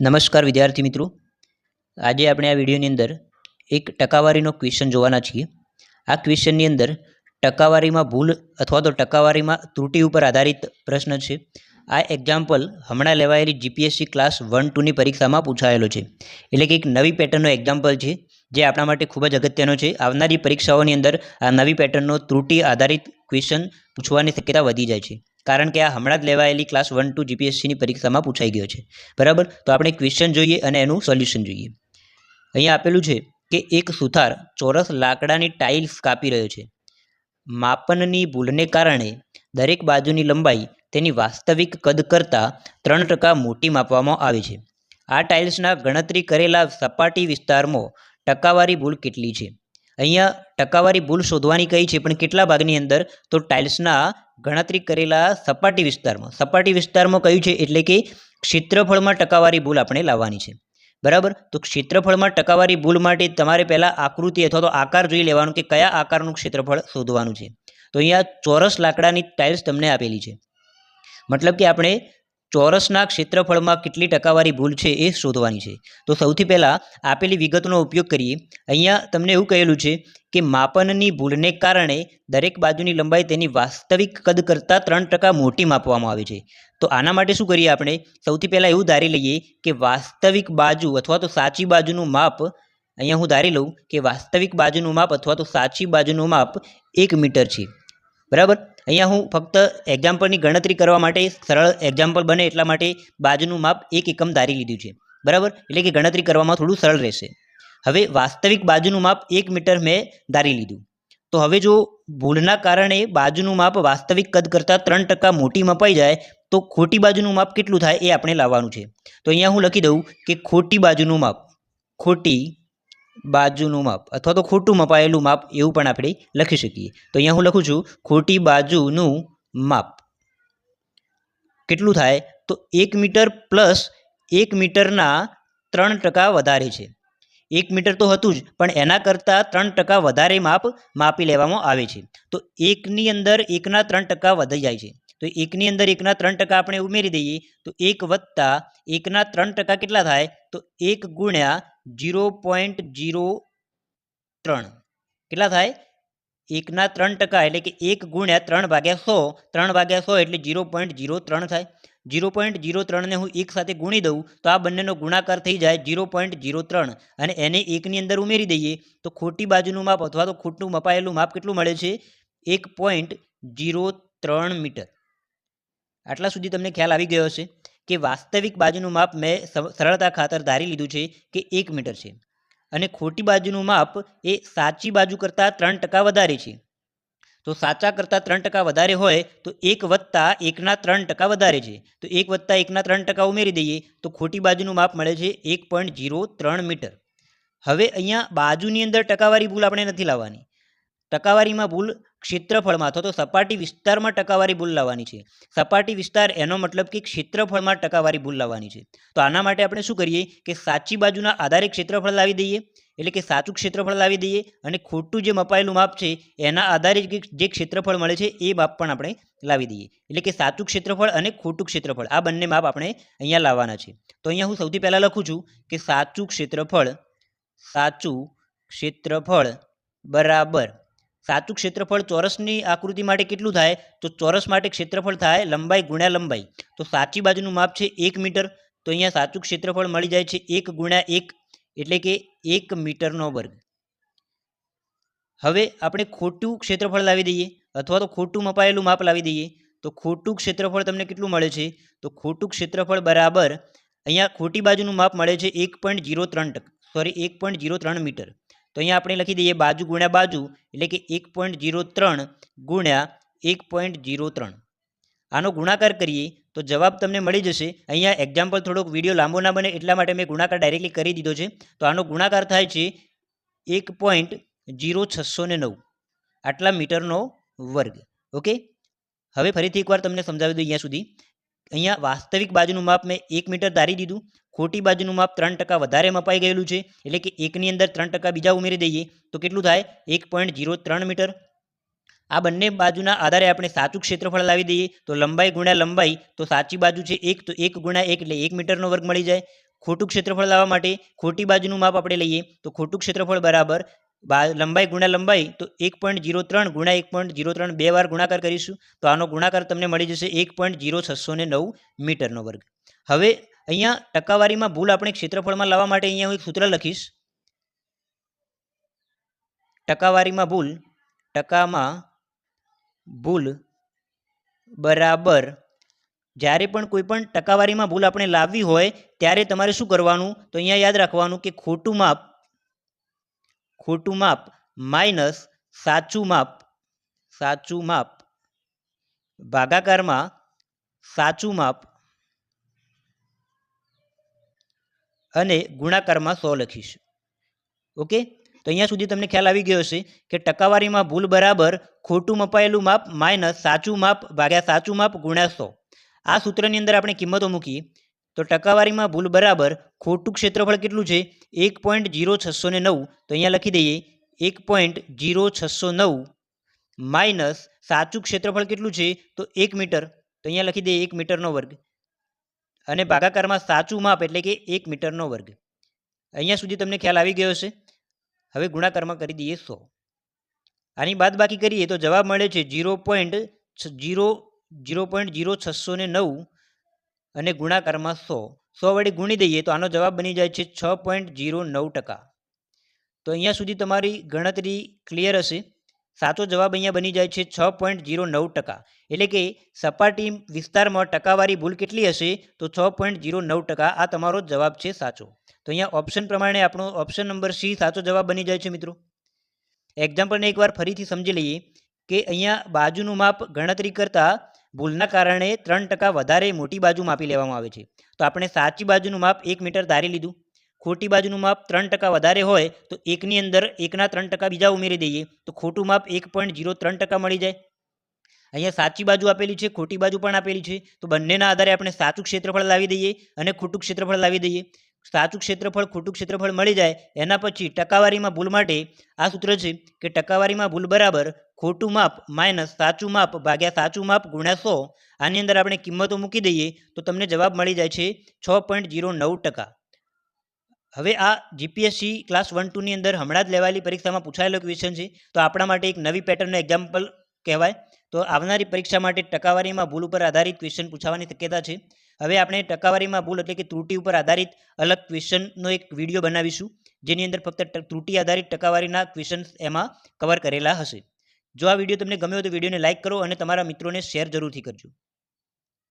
નમસ્કાર વિદ્યાર્થી મિત્રો. આજે આપણે આ વિડીયોની અંદર એક ટકાવારીનો ક્વેશ્ચન જોવાના છીએ. આ ક્વેશ્ચનની અંદર ટકાવારીમાં ભૂલ અથવા તો ટકાવારીમાં ત્રુટિ ઉપર આધારિત પ્રશ્ન છે. આ એક્ઝામ્પલ હમણાં લેવાયેલી જીપીએસસી ક્લાસ વન ટુની પરીક્ષામાં પૂછાયેલો છે. એટલે કે એક નવી પેટર્નનો એક્ઝામ્પલ છે, જે આપણા માટે ખૂબ જ અગત્યનો છે. આવનારી પરીક્ષાઓની અંદર આ નવી પેટર્નનો ત્રુટિ આધારિત ક્વેશ્ચન પૂછવાની શક્યતા વધી જાય છે. કારણ કે આ હમણાં જ લેવાયેલી ક્લાસ વન ટુ જીપીએસસીની પરીક્ષામાં પૂછાઈ ગયો છે. બરાબર? તો આપણે ક્વેશ્ચન જોઈએ અને એનું સોલ્યુશન જોઈએ. અહીંયા આપેલું છે કે એક સુથાર ચોરસ લાકડાની ટાઇલ્સ કાપી રહ્યો છે. માપનની ભૂલને કારણે દરેક બાજુની લંબાઈ તેની વાસ્તવિક કદ કરતાં ત્રણ ટકા મોટી માપવામાં આવે છે. આ ટાઇલ્સના ગણતરી કરેલા સપાટી વિસ્તારમાં ટકાવારી ભૂલ કેટલી છે? અહીંયા ટકાવારી ભૂલ શોધવાની કઈ છે? પણ કેટલા ભાગની અંદર તો ટાઇલ્સના ગણતરી કરેલા સપાટી વિસ્તારમાં. સપાટી વિસ્તારમાં કયું છે? એટલે કે ક્ષેત્રફળમાં ટકાવારી ભૂલ આપણે લાવવાની છે. બરાબર? તો ક્ષેત્રફળમાં ટકાવારી ભૂલ માટે તમારે પહેલાં આકૃતિ અથવા તો આકાર જોઈ લેવાનું કે કયા આકારનું ક્ષેત્રફળ શોધવાનું છે. તો અહીંયા ચોરસ લાકડાની ટાઇલ્સ તમને આપેલી છે. મતલબ કે આપણે ચોરસના ક્ષેત્રફળમાં કેટલી ટકાવારી ભૂલ છે એ શોધવાની છે. તો સૌથી પહેલાં આપેલી વિગતનો ઉપયોગ કરીએ. અહીંયા તમને એવું કહેલું છે કે માપનની ભૂલને કારણે દરેક બાજુની લંબાઈ તેની વાસ્તવિક કદ કરતાં ત્રણ ટકા મોટી માપવામાં આવે છે. તો આના માટે શું કરીએ આપણે? સૌથી પહેલાં એવું ધારી લઈએ કે વાસ્તવિક બાજુ અથવા તો સાચી બાજુનું માપ, અહીંયા હું ધારી લઉં કે વાસ્તવિક બાજુનું માપ અથવા તો સાચી બાજુનું માપ એક મીટર છે. બરાબર? અહીંયા હું ફક્ત એક્ઝામ્પલની ગણતરી કરવા માટે સરળ એક્ઝામ્પલ બને એટલા માટે બાજુનું માપ એક એકમ ધારી લીધું છે. બરાબર? એટલે કે ગણતરી કરવામાં થોડું સરળ રહેશે. હવે વાસ્તવિક બાજુનું માપ એક મીટર મેં ધારી લીધું. તો હવે જો ભૂલના કારણે બાજુનું માપ વાસ્તવિક કદ કરતાં ત્રણ ટકા મોટી મપાઈ જાય, તો ખોટી બાજુનું માપ કેટલું થાય એ આપણે લાવવાનું છે. તો અહીંયા હું લખી દઉં કે ખોટી બાજુનું માપ, ખોટી બાજુનું માપ અથવા તો ખોટું મપાયેલું માપ એવું પણ આપણે લખી શકીએ. તો અહીંયા હું લખું છું, ખોટી બાજુનું માપ. કેટલું થાય? તો એક મીટર પ્લસ એક મીટરના ત્રણ ટકા વધારે છે. એક મીટર તો હતું જ, પણ એના કરતાં ત્રણ ટકા વધારે માપ માપી લેવામાં આવે છે. તો એકની અંદર એકના ત્રણ ટકા વધી જાય છે. તો એકની અંદર એકના ત્રણ ટકા આપણે ઉમેરી દઈએ, તો એક વત્તા એકના ત્રણ ટકા કેટલા થાય? તો એક ગુણ્યા જીરો પોઈન્ટ જીરો ત્રણ. કેટલા થાય? એકના ત્રણ ટકા એટલે કે એક ગુણ્યા ત્રણ ભાગ્યા સો. ત્રણ ભાગ્યા સો એટલે જીરો પોઈન્ટ જીરો ત્રણ થાય. જીરો પોઈન્ટ જીરો ત્રણને હું એક સાથે ગુણી દઉં તો આ બંનેનો ગુણાકાર થઈ જાય જીરો પોઈન્ટ જીરો ત્રણ અને એને એકની અંદર ઉમેરી દઈએ તો ખોટી બાજુનું માપ અથવા તો ખોટું મપાયેલું માપ કેટલું મળે છે? એક પોઈન્ટ જીરો ત્રણ મીટર. આટલા સુધી તમને ખ્યાલ આવી ગયો હશે. કે વાસ્તવિક બાજુનું માપ મેં સરળતા ખાતર ધારી લીધું છે કે એક મીટર છે. અને ખોટી બાજુનું માપ એ સાચી બાજુ કરતાં ત્રણ ટકા વધારે છે. તો સાચા કરતાં ત્રણ ટકા વધારે હોય તો એક વત્તા એકના ત્રણ ટકા વધારે છે. તો એક વત્તા એકના ત્રણ ટકા ઉમેરી દઈએ તો ખોટી બાજુનું માપ મળે છે એક પોઈન્ટ જીરો ત્રણ મીટર. હવે અહીંયા બાજુની અંદર ટકાવારી ભૂલ આપણે નથી લાવવાની. ટકાવારીમાં ભૂલ ક્ષેત્રફળમાં અથવા તો સપાટી વિસ્તારમાં ટકાવારી ભૂલ લાવવાની છે. સપાટી વિસ્તાર એનો મતલબ કે ક્ષેત્રફળમાં ટકાવારી ભૂલ લાવવાની છે. તો આના માટે આપણે શું કરીએ કે સાચી બાજુના આધારે ક્ષેત્રફળ લાવી દઈએ, એટલે કે સાચું ક્ષેત્રફળ લાવી દઈએ અને ખોટું જે મપાયેલું માપ છે, એના આધારે જે ક્ષેત્રફળ મળે છે, એ માપ પણ આપણે લાવી દઈએ. એટલે કે સાચું ક્ષેત્રફળ અને ખોટું ક્ષેત્રફળ, આ બંને માપ આપણે અહીંયા લાવવાના છે. તો અહીંયા હું સૌથી પહેલાં લખું છું કે સાચું ક્ષેત્રફળ સાચું ક્ષેત્રફળ બરાબર સાચું ક્ષેત્રફળ ચોરસની આકૃતિ માટે કેટલું થાય? તો ચોરસ માટે ક્ષેત્રફળ થાય લંબાઈ ગુણ્યા લંબાઈ. તો સાચી બાજુનું માપ છે એક મીટર. તો અહીંયા સાચું ક્ષેત્રફળ મળી જાય છે એક ગુણ્યા એક, એટલે કે એક મીટરનો વર્ગ. હવે આપણે ખોટું ક્ષેત્રફળ લાવી દઈએ અથવા તો ખોટું મપાયેલું માપ લાવી દઈએ. તો ખોટું ક્ષેત્રફળ તમને કેટલું મળે છે? તો ખોટું ક્ષેત્રફળ બરાબર અહીંયા ખોટી બાજુનું માપ મળે છે એક પોઈન્ટ જીરો ત્રણ ટકા. સોરી એક પોઈન્ટ જીરો ત્રણ મીટર. તો અહીંયા આપણે લખી દઈએ બાજુ ગુણ્યા બાજુ, એટલે કે એક પોઈન્ટ જીરો ત્રણ ગુણ્યા એક પોઈન્ટ જીરો ત્રણ. આનો ગુણાકાર કરીએ તો જવાબ તમને મળી જશે. અહીંયા એક્ઝામ્પલ થોડોક વીડિયો લાંબો ના બને એટલા માટે મેં ગુણાકાર ડાયરેક્ટલી કરી દીધો છે. તો આનો ગુણાકાર થાય છે એક પોઈન્ટ જીરો છસો ને નવ. આટલા મીટરનો વર્ગ. ઓકે? હવે ફરીથી એકવાર તમને સમજાવી દઉં અહીંયા સુધી. અહીંયા વાસ્તવિક બાજુનું માપ મેં એક મીટર ધારી દીધું. ખોટી બાજુનું માપ ત્રણ ટકા વધારે મપાઈ ગયેલું છે, એટલે કે એકની અંદર ત્રણ ટકા બીજા ઉમેરી દઈએ, તો કેટલું થાય? એક પોઈન્ટ જીરો ત્રણ મીટર. આ બંને બાજુના આધારે આપણે સાચું ક્ષેત્રફળ લાવી દઈએ, તો લંબાઈ ગુણ્યા લંબાઈ, તો સાચી બાજુ છે એક, તો એક ગુણ્યા એક એટલે એક મીટરનો વર્ગ મળી જાય. ખોટું ક્ષેત્રફળ લાવવા માટે ખોટી બાજુનું માપ આપણે લઈએ, તો ખોટું ક્ષેત્રફળ બરાબર લંબાઈ ગુણ્યા લંબાઈ, તો એક પોઈન્ટ જીરો ત્રણ ગુણ્યા એક પોઈન્ટ જીરો ત્રણ બે વાર ગુણાકાર કરીશું, તો આનો ગુણાકાર તમને મળી જશે એક પોઈન્ટ જીરો છસો ને નવ મીટરનો વર્ગ. હવે અહીંયા ટકાવારીમાં ભૂલ આપણે ક્ષેત્રફળમાં લાવવા માટે અહીંયા હું એક સૂત્ર લખીશ. ટકાવારીમાં ભૂલ, ટકામાં ભૂલ બરાબર જ્યારે પણ કોઈ પણ ટકાવારીમાં ભૂલ આપણે લાવવી હોય ત્યારે તમારે શું કરવાનું? તો અહીંયા યાદ રાખવાનું કે ખોટું માપ ખોટું માપ માઇનસ સાચું માપ સાચું માપ ભાગાકારમાં સાચું માપ અને ગુણાકારમાં સો લખીશ. ઓકે? તો અહીંયા સુધી તમને ખ્યાલ આવી ગયો હશે કે ટકાવારીમાં ભૂલ બરાબર ખોટું મપાયેલું માપ માઇનસ સાચું માપ ભાગ્યા સાચું માપ ગુણ્યા સો. આ સૂત્રની અંદર આપણે કિંમતો મૂકીએ. તો ટકાવારીમાં ભૂલ બરાબર ખોટું ક્ષેત્રફળ કેટલું છે? એક પોઈન્ટ જીરો છસો ને નવ. તો અહીંયા લખી દઈએ. એક પોઈન્ટ જીરો છસો નવ માઇનસ સાચું ક્ષેત્રફળ કેટલું છે? તો એક મીટર. તો અહીંયા લખી દઈએ એક મીટરનો વર્ગ. અને ભાગાકારમાં સાચું માપ એટલે કે એક મીટરનો વર્ગ. અહીંયા સુધી તમને ખ્યાલ આવી ગયો છે હવે ગુણાકારમાં કરી દઈએ સો. આની બાદ બાકી કરીએ તો જવાબ મળે છે zero point zero zero point zero છસો ને નવ અને ગુણાકારમાં સો. સો વડે ગુણી દઈએ તો આનો જવાબ બની જાય છે છ પોઈન્ટ જીરો નવ ટકા. તો અહીંયા સુધી તમારી ગણતરી ક્લિયર હશે. સાચો જવાબ અહીંયા બની જાય છે છ પોઈન્ટ જીરો નવ ટકા. એટલે કે સપાટી વિસ્તારમાં ટકાવારી ભૂલ કેટલી હશે તો છ પોઈન્ટ જીરો નવ ટકા આ તમારો જવાબ છે સાચો. તો અહીંયા ઓપ્શન પ્રમાણે આપણો ઓપ્શન નંબર સી સાચો જવાબ બની જાય છે મિત્રો. એક્ઝામ્પલને એકવાર ફરીથી સમજી લઈએ કે અહીંયા બાજુનું માપ ગણતરી કરતાં ભૂલના કારણે ત્રણ ટકા વધારે મોટી બાજુ માપી લેવામાં આવે છે. તો આપણે સાચી બાજુનું માપ એક મીટર ધારી લીધું. ખોટી બાજુનું માપ ત્રણ ટકા વધારે હોય, તો એકની અંદર એકના ત્રણ ટકા બીજા ઉમેરી દઈએ, તો ખોટું માપ એક પોઈન્ટ જીરો ત્રણ ટકા મળી જાય. અહીંયા સાચી બાજુ આપેલી છે, ખોટી બાજુ પણ આપેલી છે, તો બંનેના આધારે આપણે સાચું ક્ષેત્રફળ લાવી દઈએ અને ખોટું ક્ષેત્રફળ લાવી દઈએ. સાચું ક્ષેત્રફળ, ખોટું ક્ષેત્રફળ મળી જાય, એના પછી ટકાવારીમાં ભૂલ માટે આ સૂત્ર છે કે ટકાવારીમાં ભૂલ બરાબર ખોટું માપ માઇનસ સાચું માપ ભાગ્યા સાચું માપ ગુણ્યા સો, આની અંદર આપણે કિંમતો મૂકી દઈએ, તો તમને જવાબ મળી જાય છે છ પોઈન્ટ જીરો નવ ટકા. હવે આ જીપીએસસી ક્લાસ વન ટુની અંદર હમણાં જ લેવાયેલી પરીક્ષામાં પૂછાયેલો ક્વેશ્ચન છે. તો આપણા માટે એક નવી પેટર્નનું એક્ઝામ્પલ કહેવાય. તો આવનારી પરીક્ષા માટે ટકાવારીમાં ભૂલ ઉપર આધારિત ક્વેશ્ચન પૂછાવાની શક્યતા છે. હવે આપણે ટકાવારીમાં ભૂલ એટલે કે ત્રુટી ઉપર આધારિત અલગ ક્વેશ્ચનનો એક વીડિયો બનાવીશું, જેની અંદર ફક્ત ત્રુટી આધારિત ટકાવારીના ક્વેશ્ચન્સ એમાં કવર કરેલા હશે. જો આ વીડિયો તમને ગમ્યો તો વિડીયોને લાઇક કરો અને તમારા મિત્રોને શેર જરૂરથી કરજો.